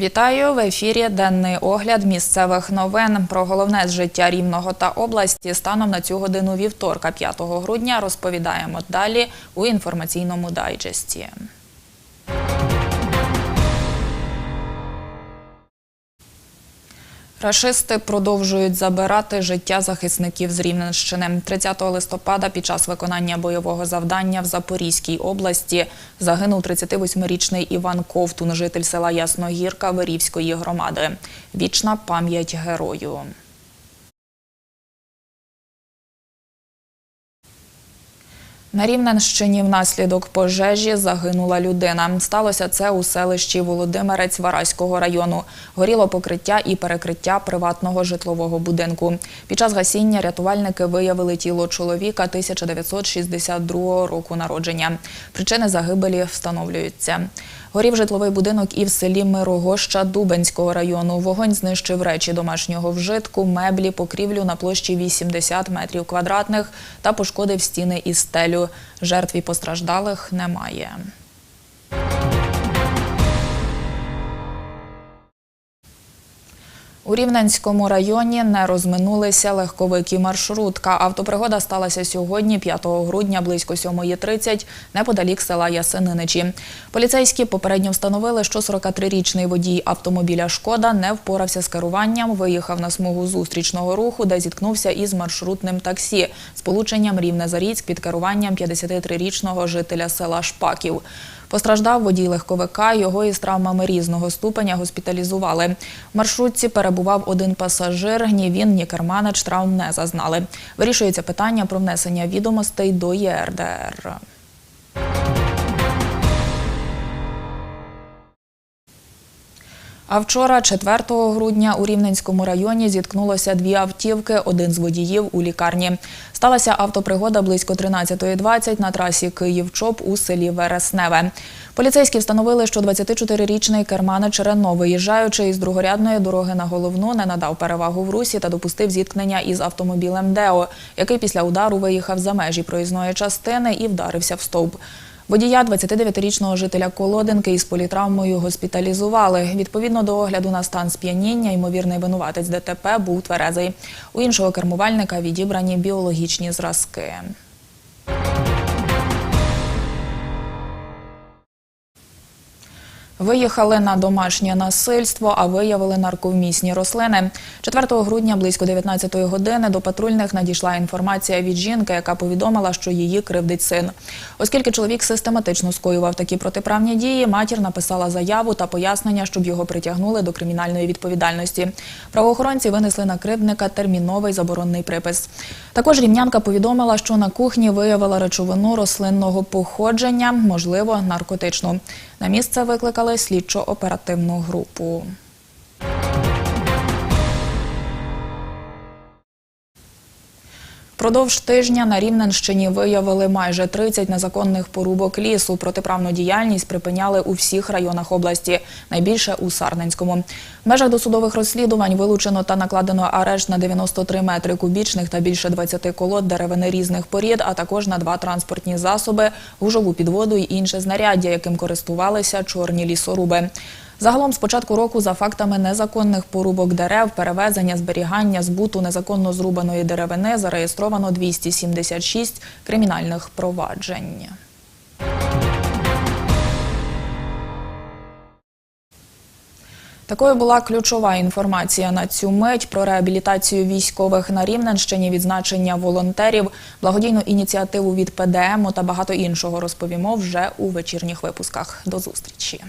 Вітаю в ефірі. Денний огляд місцевих новин про головне з життя рівного та області. Станом на цю годину вівторка, 5 грудня, розповідаємо далі у інформаційному дайджесті. Рашисти продовжують забирати життя захисників з Рівненщини. 30 листопада під час виконання бойового завдання в Запорізькій області загинув 38-річний Іван Ковтун, житель села Ясногірка Верівської громади. Вічна пам'ять герою. На Рівненщині внаслідок пожежі загинула людина. Сталося це у селищі Володимирець Вараського району. Горіло покриття і перекриття приватного житлового будинку. Під час гасіння рятувальники виявили тіло чоловіка 1962 року народження. Причини загибелі встановлюються. Горів житловий будинок і в селі Мирогоща Дубенського району. Вогонь знищив речі домашнього вжитку, меблі, покрівлю на площі 80 метрів квадратних та пошкодив стіни і стелю. Жертв і постраждалих немає. У Рівненському районі не розминулися легковик і маршрутка. Автопригода сталася сьогодні, 5 грудня, близько 7.30, неподалік села Ясениничі. Поліцейські попередньо встановили, що 43-річний водій автомобіля «Шкода» не впорався з керуванням, виїхав на смугу зустрічного руху, де зіткнувся із маршрутним таксі з полученням Рівне-Заріцьк під керуванням 53-річного жителя села Шпаків. Постраждав водій легковика, його із травмами різного ступеня госпіталізували. В маршрутці перебував один пасажир, ні він, ні керманич травм не зазнали. Вирішується питання про внесення відомостей до ЄРДР. А вчора, 4 грудня, у Рівненському районі зіткнулося дві автівки, один з водіїв у лікарні. Сталася автопригода близько 13.20 на трасі Київ-Чоп у селі Вересневе. Поліцейські встановили, що 24-річний керманич Рено, виїжджаючи із другорядної дороги на головну, не надав перевагу в русі та допустив зіткнення із автомобілем Део, який після удару виїхав за межі проїзної частини і вдарився в стовп. Водія 29-річного жителя Колодинки із політравмою госпіталізували. Відповідно до огляду на стан сп'яніння, ймовірний винуватець ДТП був тверезий. У іншого кермувальника відібрані біологічні зразки. Виїхали на домашнє насильство, а виявили нарковмісні рослини. 4 грудня близько 19 години до патрульних надійшла інформація від жінки, яка повідомила, що її кривдить син. Оскільки чоловік систематично скоював такі протиправні дії, матір написала заяву та пояснення, щоб його притягнули до кримінальної відповідальності. Правоохоронці винесли на кривдника терміновий заборонний припис. Також рівнянка повідомила, що на кухні виявила речовину рослинного походження, можливо, наркотичну. На місце викликали слідчо-оперативну групу. Продовж тижня на Рівненщині виявили майже 30 незаконних порубок лісу. Протиправну діяльність припиняли у всіх районах області, найбільше у Сарненському. В межах досудових розслідувань вилучено та накладено арешт на 93 метри кубічних та більше 20 колод деревини різних порід, а також на два транспортні засоби, гужову підводу і інше знаряддя, яким користувалися чорні лісоруби. Загалом з початку року за фактами незаконних порубок дерев, перевезення, зберігання, збуту незаконно зрубаної деревини зареєстровано 276 кримінальних проваджень. Такою була ключова інформація на цю мить про реабілітацію військових на Рівненщині, відзначення волонтерів, благодійну ініціативу від ПДМ та багато іншого розповімо вже у вечірніх випусках. До зустрічі.